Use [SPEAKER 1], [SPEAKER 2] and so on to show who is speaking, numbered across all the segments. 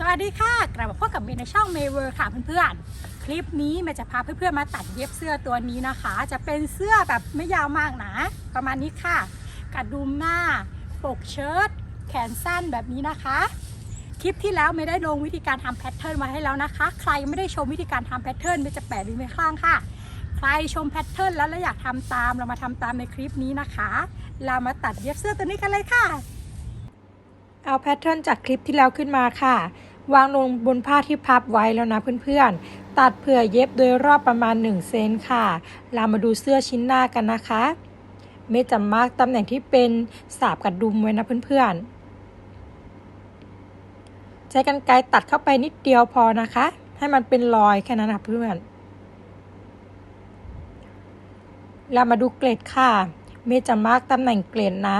[SPEAKER 1] สวัสดีค่ะ กลับมาพบกับเมย์ในช่องเมเวอร์ค่ะเพื่อนๆ คลิปนี้เมย์จะพาเพื่อนๆมาตัดเย็บเสื้อตัวนี้นะคะ จะเป็นเสื้อแบบไม่ยาวมากนะ ประมาณนี้ค่ะ กระดุมหน้า ปกเชิ้ต แขนสั้นแบบนี้นะคะ คลิปที่แล้วไม่ได้ลงวิธีการทำแพทเทิร์นมาให้แล้วนะคะ ใครไม่ได้ชมวิธีการทำแพทเทิร์นเมย์จะแปะลิงก์ไว้ข้างค่ะ ใครชมแพทเทิร์นแล้วและอยากทำตาม เรามาทำตามในคลิปนี้นะคะ เรามาตัดเย็บเสื้อตัวนี้กันเลยค่ะ
[SPEAKER 2] เอาแพทเทิร์นจากคลิปที่แล้วขึ้นมาค่ะ วางลงบนผ้าที่พับไว้แล้วนะเพื่อนๆ ตัดเผื่อเย็บโดยรอบประมาณ 1 เซนค่ะ เรามาดูเสื้อชิ้นหน้ากันนะคะ เมย์จะมาร์กตำแหน่งที่เป็นสาบกระดุมไว้นะเพื่อนๆ ใช้กันไกรตัดเข้าไปนิดเดียวพอนะคะ ให้มันเป็นรอยแค่นั้นนะเพื่อนเรามาดูเกล็ดค่ะ เมจะมาร์กตำแหน่งเกล็ดนะ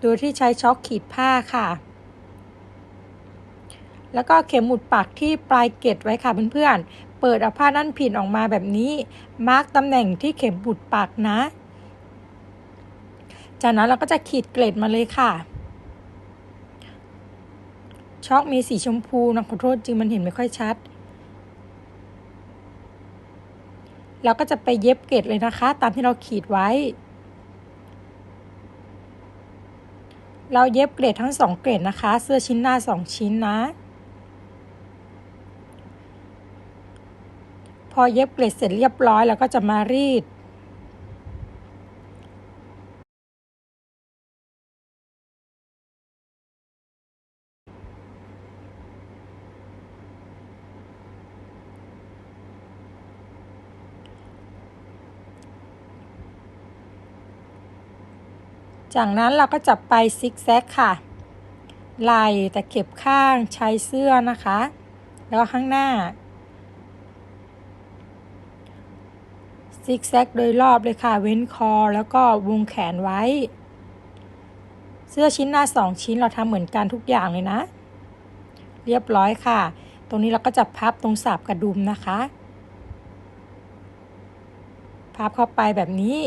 [SPEAKER 2] โดยที่ใช้ช็อคขีดผ้าค่ะ แล้วก็เข็มหมุดปากที่ปลายเกล็ดไว้ค่ะเพื่อนๆ เปิดเอาผ้านั่นผินออกมาแบบนี้ มาร์กตำแหน่งที่เข็มหมุดปากนะ จากนั้นเราก็จะขีดเกล็ดมาเลยค่ะ ช็อกมีสีชมพูนะขอโทษจริงมันเห็นไม่ค่อยชัด เราก็จะไปเย็บเกล็ดเลยนะคะ ตามที่เราขีดไว้ เราเย็บเกรดทั้งสองเกรดนะคะ เสื้อชิ้นหน้าสองชิ้นนะ พอเย็บเกรดเสร็จเรียบร้อยแล้วก็จะมารีด จากนั้นเราก็จะไปซิกแซกค่ะไหล่แต่เก็บข้างใช้เสื้อนะคะ แล้วข้างหน้า ซิกแซกโดยรอบเลยค่ะ เว้นคอแล้วก็วงแขนไว้ เสื้อชิ้นหน้าสองชิ้นเราทำเหมือนกันทุกอย่างเลยนะ เรียบร้อยค่ะ ตรงนี้เราก็จะพับตรงสาบกระดุมนะคะ พับเข้าไปแบบนี้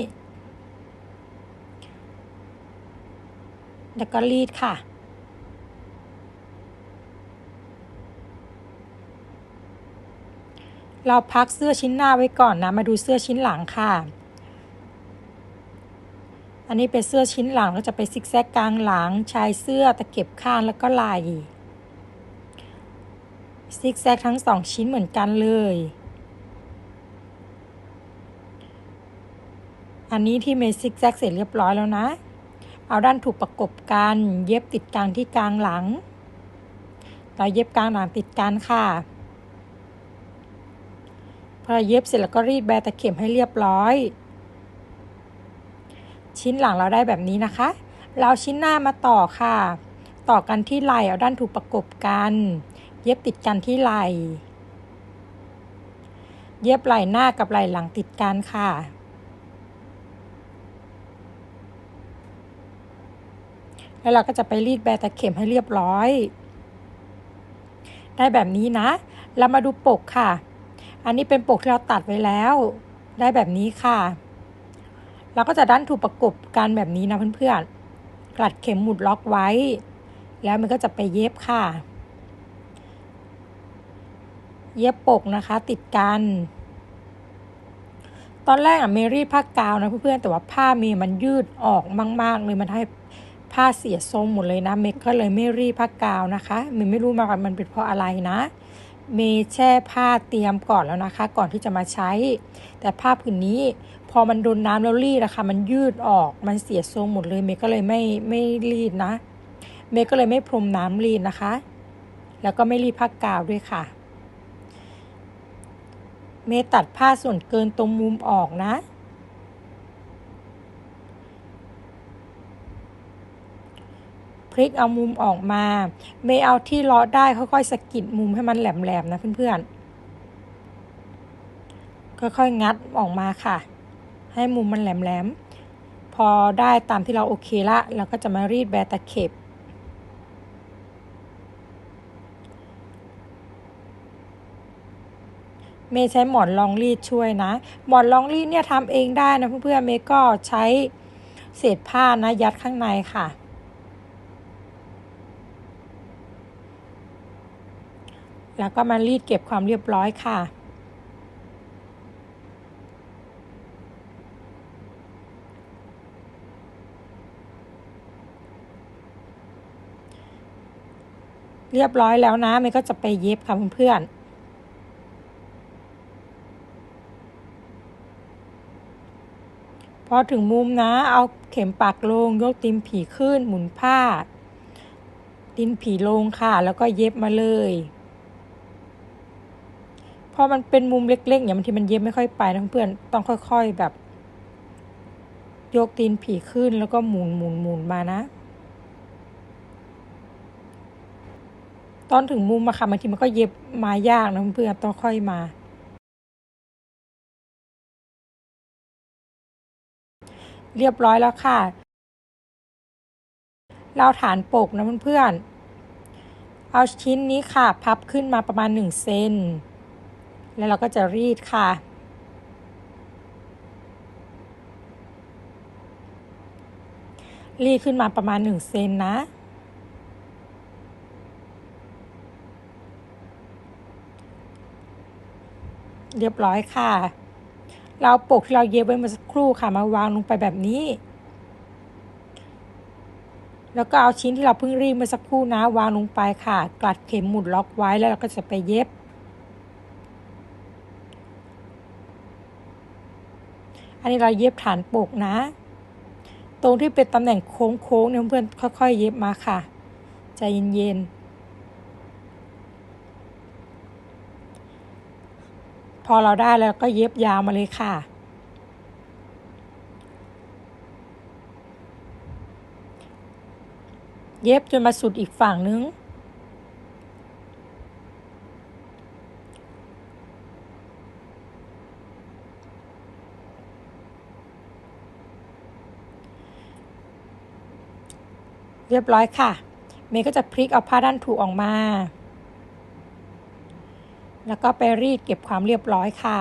[SPEAKER 2] แล้วก็รีดค่ะ เราพักเสื้อชิ้นหน้าไว้ก่อนนะ มาดูเสื้อชิ้นหลังค่ะ อันนี้เป็นเสื้อชิ้นหลังเราจะไปซิกแซกกลางหลัง ชายเสื้อตะเก็บข้างแล้วก็ไหล่ซิกแซกทั้งสองชิ้นเหมือนกันเลย อันนี้ที่เมซิกแซกเสร็จเรียบร้อยแล้วนะ เอาด้านถูกประกบกัน เย็บติดกลางที่กลางหลัง เราเย็บกลางหลังติดกันค่ะ อเย็บเสร็จแล้วก็รีดแบตะเข็มให้เรียบร้อย ชิ้นหลังเราได้แบบนี้นะคะ เราชิ้นหน้ามาต่อค่ะ ต่อกันที่ไหล่เอาด้านถูกประกบกัน เย็บติดกันที่ไหล่ เย็บไหล่หน้ากับไหล่หลังติดกันค่ะแล้วเราก็จะไปรีดแบตะเข็มให้เรียบร้อย ได้แบบนี้นะ เรามาดูปกค่ะ อันนี้เป็นปกที่เราตัดไว้แล้ว ได้แบบนี้ค่ะ เราก็จะดันถูกประกบกันแบบนี้นะเพื่อนๆกลัดเข็มหมุดล็อกไว้ แล้วมันก็จะไปเย็บค่ะ เย็บปกนะคะ ติดกัน ตอนแรกอะเมรีดผ้ากาวนะเพื่อนๆแต่ว่าผ้าเมย์มันยืดออกมาก ๆ เลยมันให้ผ้าเสียทรงหมดเลยนะเมย์ก็เลยไม่รีดผ้ากาวนะคะเมย์ไม่รู้มาก่อนมันเป็นเพราะอะไรนะ เมแช่ผ้าเตรียมก่อนแล้วนะคะ ก่อนที่จะมาใช้ แต่ผ้าผืนนี้พอมันโดนน้ำแล้วรีดนะคะมันยืดออกมันเสียทรงหมดเลยเมก็เลยไม่ไม่รีดนะ เมก็เลยไม่พรมน้ำรีดนะคะ แล้วก็ไม่รีดผ้ากาวด้วยค่ะ เมตัดผ้าส่วนเกินตรงมุมออกนะ ลิกเอามุมออกมาเมย์เอาที่เลาะได้ค่อยๆสกิดมุมให้มันแหลมๆนะเพื่อนๆ ค่อยๆงัดออกมาค่ะ ให้มุมมันแหลมๆ พอได้ตามที่เราโอเคละเราก็จะมารีดแบตะเข็บเมย์ใช้หมอนรองรีดช่วยนะ หมอนรองรีดเนี่ยทำเองได้นะเพื่อนๆเมย์ก็ใช้เศษผ้านะยัดข้างในค่ะ แล้วก็มารีดเก็บความเรียบร้อยค่ะ เรียบร้อยแล้วนะมย์ก็จะไปเย็บค่ะเพื่อนๆพอถึงมุมนะ เอาเข็มปักลงยกตีนผีขึ้นหมุนผ้าตีนผีลงค่ะ แล้วก็เย็บมาเลย พอมันเป็นมุมเล็กๆอย่างบางทีมันเย็บไม่ค่อยไปนะเพื่อนต้องค่อย ๆแบบ ยกตีนผีขึ้นแล้วก็หมุนหมุนหมุนมานะ ตอนถึงมุมอะค่ะบางทีมันก็เย็บมายากนะเพื่อนต้องค่อยมาเรียบร้อยแล้วค่ะ เราฐานปกนะเพื่อนๆ เอาชิ้นนี้ค่ะ พับขึ้นมาประมาณ 1 เซน แล้วเราก็จะรีดค่ะ รีดขึ้นมาประมาณ1เซนนะเรียบร้อยค่ะ เราปกที่เราเย็บไว้เมื่อสักครู่ค่ะ มาวางลงไปแบบนี้ แล้วก็เอาชิ้นที่เราเพิ่งรีดเมื่อสักครู่นะ วางลงไปค่ะ กลัดเข็มหมุดล็อกไว้แล้วเราก็จะไปเย็บ อันนี้เราเย็บฐานปกนะ ตรงที่เป็นตำแหน่งโค้งๆเนี่ยเพื่อนค่อยๆ เย็บมาค่ะ ใจเย็นๆ พอเราได้แล้วก็เย็บยาวมาเลยค่ะ เย็บจนมาสุดอีกฝั่งนึง เรียบร้อยค่ะ เมย์ก็จะพลิกเอาผ้าด้านถูออกมา แล้วก็ไปรีดเก็บความเรียบร้อยค่ะ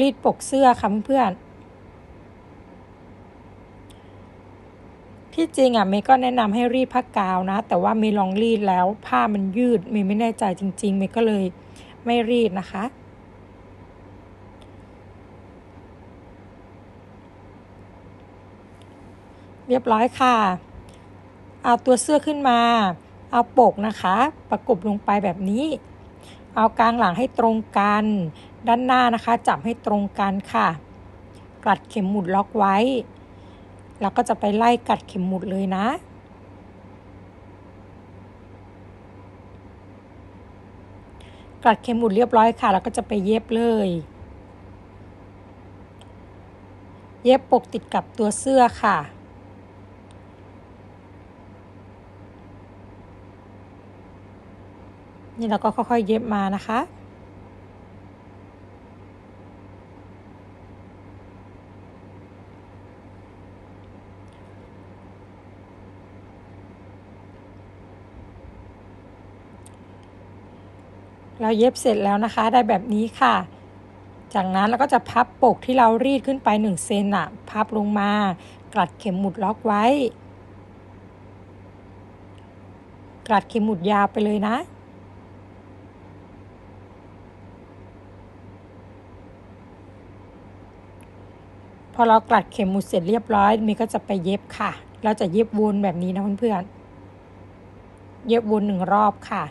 [SPEAKER 2] รีดปกเสื้อค่ะเพื่อนที่จริงอะเมย์ก็แนะนำให้รีดผ้ากาวนะ แต่ว่าเมย์ลองรีดแล้วผ้ามันยืดเมย์ไม่แน่ใจจริง ๆ เมย์ก็เลยไม่รีดนะคะ รียบร้อยค่ะ เอาตัวเสื้อขึ้นมา เอาปกนะคะ ประกบลงไปแบบนี้ เอากลางหลังให้ตรงกัน ด้านหน้านะคะ จับให้ตรงกันค่ะกลัดเข็มหมุดล็อกไว้ แล้วก็จะไปไล่กัดเข็มหมุดเลยนะกลัดเข็มหมุดเรียบร้อยค่ะ แล้วก็จะไปเย็บเลย เย็บปกติดกับตัวเสื้อค่ะ นี่เราก็ค่อยๆเย็บมานะคะเราเย็บเสร็จแล้วนะคะได้แบบนี้ค่ะ จากนั้นเราก็จะพับปกที่เรารีดขึ้นไป1เซนอะพับลงมากลัดเข็มหมุดล็อกไว้ กลัดเข็มหมุดยาวไปเลยนะ พอเรากลัดเข็มหมุดเสร็จเรียบร้อยมีก็จะไปเย็บค่ะ เราจะเย็บวนแบบนี้นะเพื่อนๆ เย็บวนหนึ่งรอบค่ะ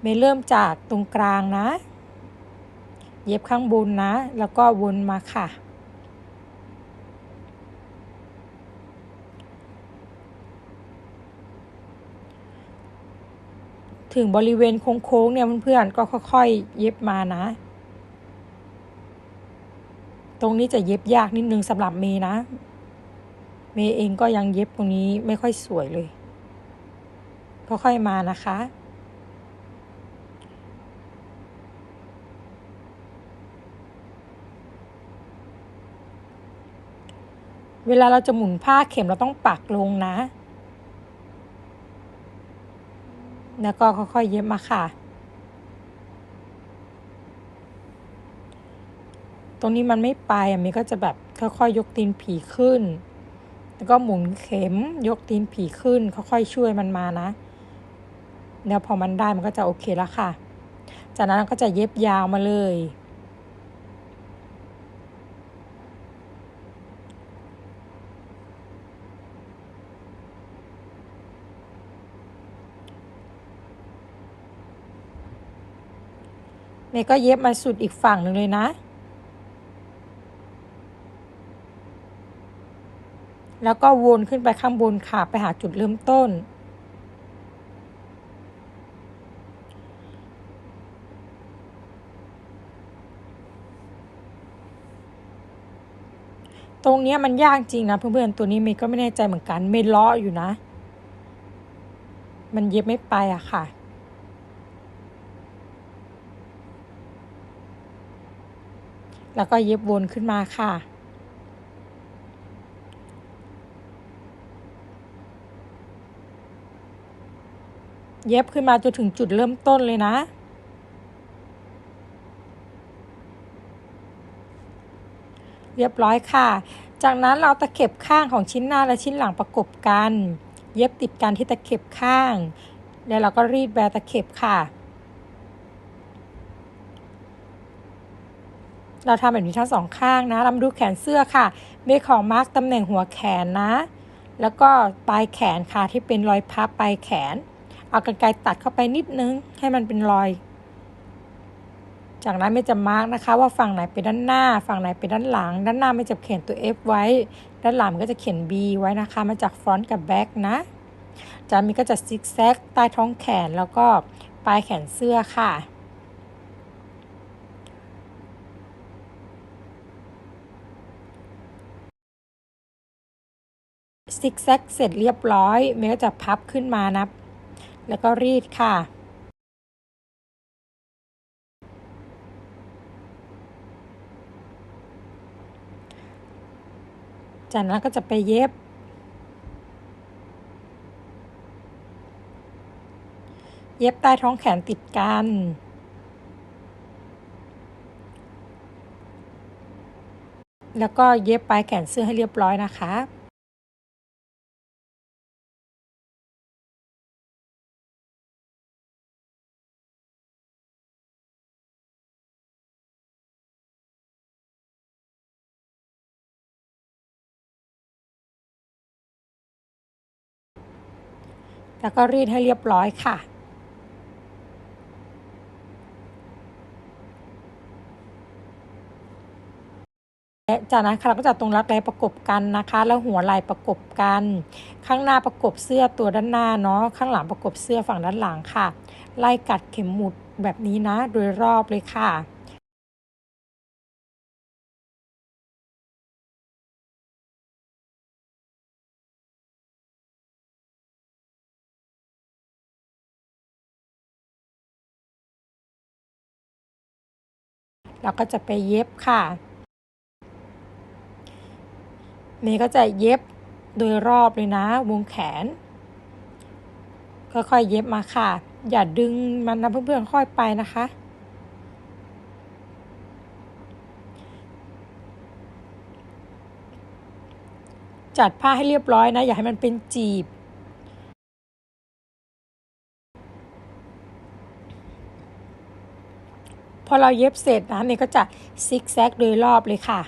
[SPEAKER 2] เมย์เริ่มจากตรงกลางนะ เย็บข้างบนนะ แล้วก็วนมาค่ะ ถึงบริเวณโค้งๆเนี่ยเพื่อนๆ ก็ค่อยๆ เย็บมานะ รงนี้จะเย็บยากนิดนึงสำหรับเมย์นะ เมย์เองก็ยังเย็บตรงนี้ไม่ค่อยสวยเลยค่อยๆมานะคะ เวลาเราจะหมุนผ้าเข็มเราต้องปักลงนะ แล้วก็ค่อยๆเย็บมาค่ะ รงนี้มันไม่ไปอะเมย์ก็จะแบบค่อยๆยกตีนผีขึ้น แล้วก็หมุนเข็มยกตีนผีขึ้นค่อยๆช่วยมันมานะเดี๋ยวพอมันได้มันก็จะโอเคแล้วค่ะ จากนั้นก็จะเย็บยาวมาเลยเมย์ก็เย็บมาสุดอีกฝั่งหนึ่งเลยนะ แล้วก็วนขึ้นไปข้างบนค่ะ ไปหาจุดเริ่มต้น ตรงนี้มันยากจริงนะเพื่อนๆ ตัวนี้เมย์ก็ไม่แน่ใจเหมือนกัน เมย์เลาะอยู่นะ มันเย็บไม่ไปอะค่ะแล้วก็เย็บวนขึ้นมาค่ะ เย็บขึ้นมาจนถึงจุดเริ่มต้นเลยนะ เรียบร้อยค่ะ จากนั้นเราตะเข็บข้างของชิ้นหน้าและชิ้นหลังประกบกัน เย็บติดกันที่ตะเข็บข้าง แล้วเราก็รีดแบตะเข็บค่ะ เราทำแบบนี้ทั้งสองข้างนะเรามาดูแขนเสื้อค่ะ เมย์ของมาร์กตำแหน่งหัวแขนนะ แล้วก็ปลายแขนค่ะที่เป็นรอยพับปลายแขน เอากรรไกรตัดเข้าไปนิดนึงให้มันเป็นรอย จากนั้นไม่จะมาร์กนะคะ ว่าฝั่งไหนเป็นด้านหน้า ฝั่งไหนเป็นด้านหลัง ด้านหน้าไม่จะเขียนตัว F ไว้ ด้านหลังก็จะเขียน B ไว้นะคะ มาจากฟรอนต์กับแบ็กนะ จากนี้ก็จะซิกแซกใต้ท้องแขนแล้วก็ปลายแขนเสื้อค่ะซิกแซกเสร็จเรียบร้อยเมย์ก็จะพับขึ้นมานะ แล้วก็รีดค่ะ จากนั้นก็จะไปเย็บ เย็บใต้ท้องแขนติดกันแล้วก็เย็บปลายแขนเสื้อให้เรียบร้อยนะคะ แล้วก็รีดให้เรียบร้อยค่ะ และจากนั้นค่ะเราก็จะตรงรักแร้ประกบกันนะคะ แล้วหัวไหล่ประกบกัน ข้างหน้าประกบเสื้อตัวด้านหน้าเนาะ ข้างหลังประกบเสื้อฝั่งด้านหลังค่ะ ไล่กัดเข็มหมุดแบบนี้นะ โดยรอบเลยค่ะ เราก็จะไปเย็บค่ะเมย์ก็จะเย็บโดยรอบเลยนะ วงแขน ค่อยๆเย็บมาค่ะ อย่าดึงมันนะเพื่อนๆค่อยไปนะคะจัดผ้าให้เรียบร้อยนะ อย่าให้มันเป็นจีบ อเราเย็บเสร็จนะเมย์ก็จะซิกแซกโดยรอบเลยค่ะ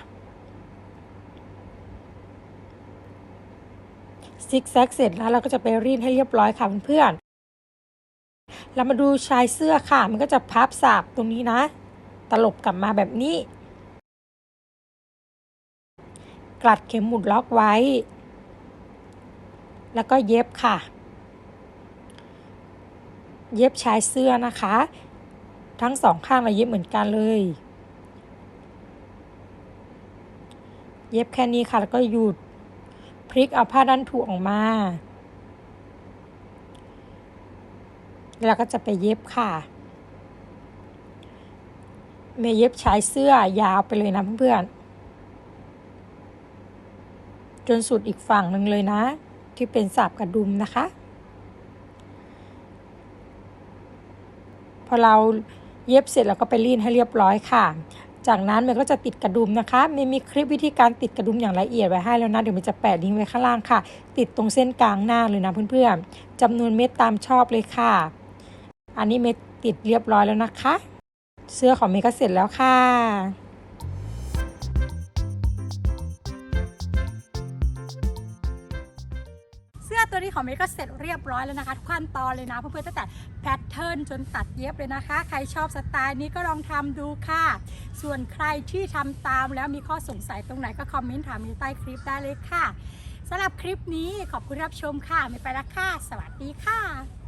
[SPEAKER 2] ซิกแซกเสร็จแล้วเราก็จะไปรีดให้เรียบร้อยค่ะเพื่อนๆเรามาดูชายเสื้อค่ะ มันก็จะพับสาบตรงนี้นะ ตลบกลับมาแบบนี้ กลัดเข็มหมุดล็อกไว้ แล้วก็เย็บค่ะ เย็บชายเสื้อนะคะ ทั้งสองข้างเราเย็บเหมือนกันเลย เย็บแค่นี้ค่ะแล้วก็หยุดพลิกเอาผ้าด้านถูออกมาแล้วก็จะไปเย็บค่ะเมย์เย็บชายเสื้อยาวไปเลยนะเพื่อนๆจนสุดอีกฝั่งหนึ่งเลยนะ ที่เป็นสับกระดุมนะคะ พอเรา เย็บเสร็จแล้วก็ไปรีดให้เรียบร้อยค่ะ จากนั้นเมย์ก็จะติดกระดุมนะคะเมย์มีคลิปวิธีการติดกระดุมอย่างละเอียดไว้ให้แล้วนะเดี๋ยวเมย์จะแปะลิงก์ไว้ข้างล่างค่ะ ติดตรงเส้นกลางหน้าเลยนะเพื่อนๆจำนวนเม็ดตามชอบเลยค่ะ อันนี้เมย์ติดเรียบร้อยแล้วนะคะ เสื้อของเมย์ก็เสร็จแล้วค่ะ
[SPEAKER 1] อรี่ของเมย์ก็เสร็จเรียบร้อยแล้วนะคะทุกขั้นตอนเลยนะเพื่อนๆตั้งแต่แพทเทิร์นจนตัดเย็บเลยนะคะ ใครชอบสไตล์นี้ก็ลองทำดูค่ะ ส่วนใครที่ทำตามแล้วมีข้อสงสัยตรงไหนก็คอมเมนต์ถามอยู่ใต้คลิปได้เลยค่ะสำหรับคลิปนี้ขอบคุณรับชมค่ะเมย์ไปละค่ะ สวัสดีค่ะ